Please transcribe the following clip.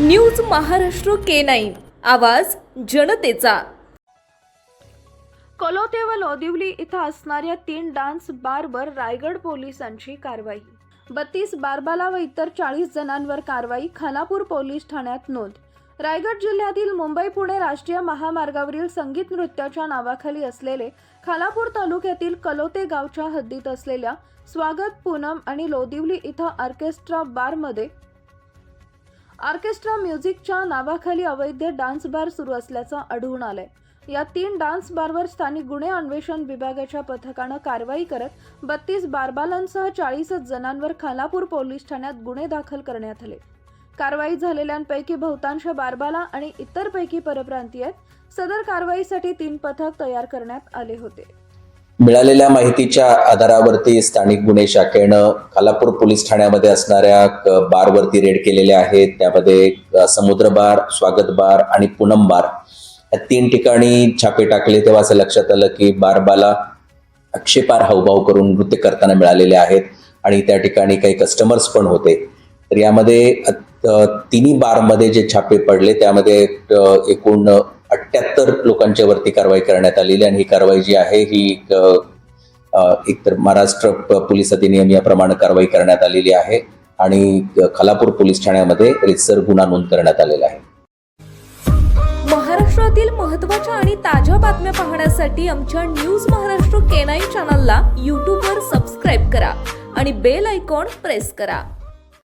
News Maharashtra K nine. आवाज जनतेचा. कलोते व लोदिवली इथं असणाऱ्या तीन डान्स बारवर रायगड पोलिसांची कारवाई. बत्तीस बारबाला व इतर चाळीस जणांवर कारवाई खानापूर पोलीस ठाण्यात नोंद. रायगड जिल्ह्यातील मुंबई पुणे राष्ट्रीय महामार्गावरील संगीत नृत्याच्या नावाखाली असलेले खालापूर तालुक्यातील कलोते गावच्या हद्दीत असलेल्या स्वागत पूनम आणि लोदिवली इथं ऑर्केस्ट्रा बारमध्ये ऑर्केस्ट्रा म्युझिकच्या नावाखाली अवैध डान्स बार सुरू असल्याचं आढळून आलंय. या तीन डान्स बारवर स्थानिक गुन्हे अन्वेषण विभागाच्या पथकानं कारवाई करत बत्तीस बारबालांसह चाळीसच जणांवर खालापूर पोलीस ठाण्यात गुन्हे दाखल करण्यात आले. कारवाई झालेल्यांपैकी बहुतांश बारबाला आणि इतरपैकी परप्रांतीय सदर कारवाईसाठी तीन पथक तयार करण्यात आले होते. मिळालेल्या माहितीच्या आधारावरती स्थानिक गुन्हे शाखेनं खालापूर पोलीस ठाण्यामध्ये असणाऱ्या बारवरती रेड केलेले आहेत. त्यामध्ये समुद्र बार स्वागत बार आणि पूनम बार या तीन ठिकाणी छापे टाकले. तेव्हा असं लक्षात आलं की बारबाला आक्षेपार हावभाव करून नृत्य करताना मिळालेले आहेत आणि त्या ठिकाणी काही कस्टमर्स पण होते. तर यामध्ये तिन्ही बारमध्ये जे छापे पडले त्यामध्ये एकूण अठ्ठ्याहत्तर लोकांच्या वरती कारवाई करण्यात आलेली आणि ही कारवाई जी आहे ही एक, एकतर महाराष्ट्र पोलीस अधिनियम याप्रमाणे कारवाई करण्यात आलेली आहे आणि खालापूर पोलीस ठाण्यामध्ये रितसर गुन्हा नोंद करण्यात आलेला आहे. महाराष्ट्रातील महत्त्वाच्या आणि ताज्या बातम्या पाहण्यासाठी आमच्या न्यूज महाराष्ट्र केनाई चॅनलला यूट्यूबवर सबस्क्राईब करा आणि बेल आयकॉन प्रेस करा.